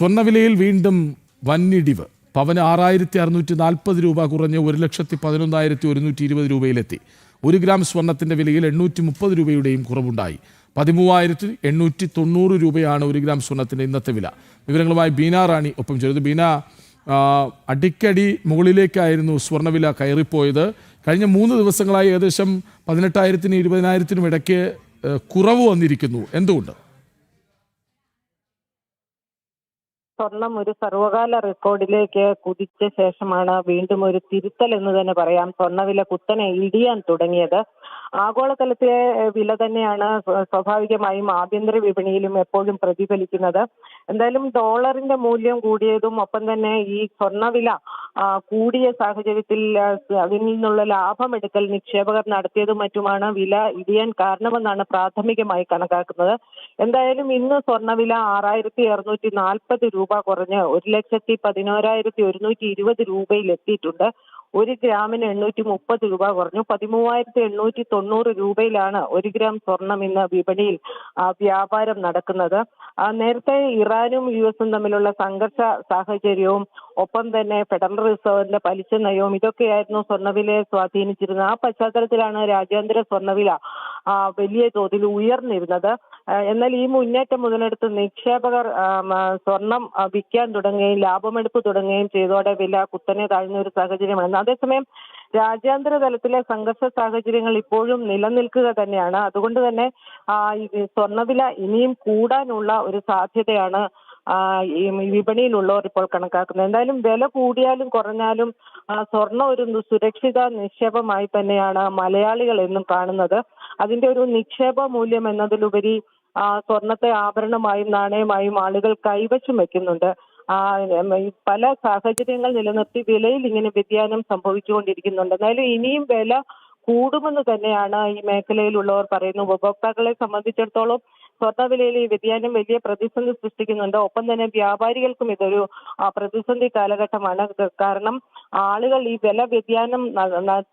സ്വർണവിലയിൽ വീണ്ടും വന്നിടിവ്. പവന് ആറായിരത്തി അറുന്നൂറ്റി നാൽപ്പത് രൂപ കുറഞ്ഞ് ഒരു ലക്ഷത്തി പതിനൊന്നായിരത്തി ഒരുന്നൂറ്റി ഇരുപത് രൂപയിലെത്തി. ഒരു ഗ്രാം സ്വർണത്തിന്റെ വിലയിൽ എണ്ണൂറ്റി മുപ്പത് രൂപയുടെയും കുറവുണ്ടായി. പതിമൂവായിരത്തി എണ്ണൂറ്റി തൊണ്ണൂറ് രൂപയാണ് ഒരു ഗ്രാം സ്വർണത്തിന്റെ ഇന്നത്തെ വില. വിവരങ്ങളുമായി ബീന റാണി ഒപ്പം ചേർന്നു ബീന അടിക്കടി മുകളിലേക്കായിരുന്നു സ്വർണവില കയറിപ്പോയത്. കഴിഞ്ഞ മൂന്ന് ദിവസങ്ങളായി ഏകദേശം പതിനെട്ടായിരത്തിനും ഇരുപതിനായിരത്തിനും ഇടയ്ക്ക് കുറവ് വന്നിരിക്കുന്നു. എന്തുകൊണ്ട്? സ്വർണം ഒരു സർവകാല റെക്കോർഡിലേക്ക് കുതിച്ച ശേഷമാണ് വീണ്ടും ഒരു തിരുത്തൽ എന്ന് തന്നെ പറയാം. സ്വർണവില കുത്തനെ ഇടിയാൻ തുടങ്ങിയത്. ആഗോളതലത്തിലെ വില തന്നെയാണ് സ്വാഭാവികമായും ആഭ്യന്തര വിപണിയിലും എപ്പോഴും പ്രതിഫലിക്കുന്നത്. എന്തായാലും ഡോളറിന്റെ മൂല്യം കൂടിയതും ഒപ്പം തന്നെ ഈ സ്വർണവില കൂടിയ സാഹചര്യത്തിൽ അതിൽ നിന്നുള്ള ലാഭമെടുക്കൽ നിക്ഷേപകർ നടത്തിയതും മറ്റുമാണ് വില ഇടിയാൻ കാരണമെന്നാണ് പ്രാഥമികമായി കണക്കാക്കുന്നത്. എന്തായാലും ഇന്ന് സ്വർണവില ആറായിരത്തി അറുന്നൂറ്റി നാൽപ്പത് രൂപ കുറഞ്ഞ് ഒരു ലക്ഷത്തി പതിനോരായിരത്തി ഒരുന്നൂറ്റി ഇരുപത് രൂപയിൽ എത്തിയിട്ടുണ്ട്. ഒരു ഗ്രാമിന് എണ്ണൂറ്റി മുപ്പത് രൂപ കുറഞ്ഞു. പതിമൂവായിരത്തി എണ്ണൂറ്റി തൊണ്ണൂറ് രൂപയിലാണ് ഒരു ഗ്രാം സ്വർണം ഇന്ന് വിപണിയിൽ വ്യാപാരം നടക്കുന്നത്. നേരത്തെ ഇറാനും യു എസും തമ്മിലുള്ള സംഘർഷ സാഹചര്യവും ഒപ്പം തന്നെ ഫെഡറൽ റിസർവിന്റെ പലിശ നയവും ഇതൊക്കെയായിരുന്നു സ്വർണവിലയെ സ്വാധീനിച്ചിരുന്നത്. ആ പശ്ചാത്തലത്തിലാണ് രാജ്യാന്തര സ്വർണവില വലിയ തോതിൽ ഉയർന്നിരുന്നത്. എന്നാൽ ഈ മുന്നേറ്റം മുതലെടുത്ത് നിക്ഷേപകർ സ്വർണം വിൽക്കാൻ തുടങ്ങുകയും ലാഭമെടുപ്പ് തുടങ്ങുകയും ചെയ്തോടെ വില കുത്തനെ താഴ്ന്ന ഒരു സാഹചര്യമാണ് അതേസമയം രാജ്യാന്തര തലത്തിലെ സംഘർഷ സാഹചര്യങ്ങൾ ഇപ്പോഴും നിലനിൽക്കുക തന്നെയാണ്. അതുകൊണ്ട് തന്നെ സ്വർണവില ഇനിയും കൂടാനുള്ള ഒരു സാധ്യതയാണ് ഈ വിപണിയിലുള്ളവർ ഇപ്പോൾ കണക്കാക്കുന്നത്. എന്തായാലും വില കൂടിയാലും കുറഞ്ഞാലും സ്വർണം ഒരു സുരക്ഷിത നിക്ഷേപമായി തന്നെയാണ് മലയാളികൾ എന്നും കാണുന്നത്. അതിന്റെ ഒരു നിക്ഷേപ മൂല്യം എന്നതിലുപരി സ്വർണത്തെ ആഭരണമായും നാണയമായും ആളുകൾ കൈവശം വെക്കുന്നുണ്ട് പല സാഹചര്യങ്ങൾ നിലനിർത്തി വിലയിൽ ഇങ്ങനെ വ്യതിയാനം സംഭവിച്ചുകൊണ്ടിരിക്കുന്നുണ്ട്. എന്നാലും ഇനിയും വില കൂടുമെന്ന് തന്നെയാണ് ഈ മേഖലയിലുള്ളവർ പറയുന്നത്. ഉപഭോക്താക്കളെ സംബന്ധിച്ചിടത്തോളം സ്വർണവിലയിൽ ഈ വ്യതിയാനം വലിയ പ്രതിസന്ധി സൃഷ്ടിക്കുന്നുണ്ട്. ഒപ്പം തന്നെ വ്യാപാരികൾക്കും ഇതൊരു പ്രതിസന്ധി കാലഘട്ടമാണ്. കാരണം ആളുകൾ ഈ വില വ്യതിയാനം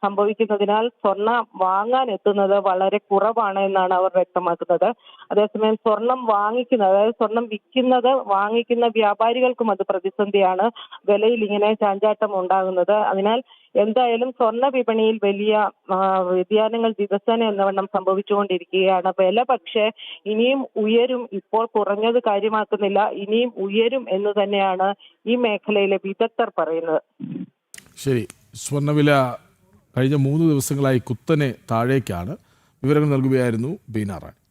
സംഭവിക്കുന്നതിനാൽ സ്വർണ വാങ്ങാൻ എത്തുന്നത് വളരെ കുറവാണ് എന്നാണ് അവർ വ്യക്തമാക്കുന്നത്. അതേസമയം സ്വർണം വാങ്ങിക്കുന്ന അതായത് സ്വർണം വിൽക്കുന്നത് വാങ്ങിക്കുന്ന വ്യാപാരികൾക്കും അത് പ്രതിസന്ധിയാണ് വിലയിൽ ഇങ്ങനെ ചാഞ്ചാട്ടം ഉണ്ടാകുന്നത്. അതിനാൽ എന്തായാലും സ്വർണ വിപണിയിൽ വലിയ വ്യതിയാനങ്ങൾ ദിവസേന എന്നവണ്ണം സംഭവിച്ചുകൊണ്ടിരിക്കുകയാണ്. വില പക്ഷേ ഇനിയും ഉയരും ഇപ്പോൾ കുറഞ്ഞത് കാര്യമാക്കുന്നില്ല ഇനിയും ഉയരും എന്ന് തന്നെയാണ് ഈ മേഖലയിലെ വിദഗ്ധർ പറയുന്നത്. ശരി സ്വർണവില കഴിഞ്ഞ മൂന്ന് ദിവസങ്ങളായി കുത്തനെ താഴേക്കാണ്. വിവരങ്ങൾ നൽകുകയായിരുന്നു ബീന റാണി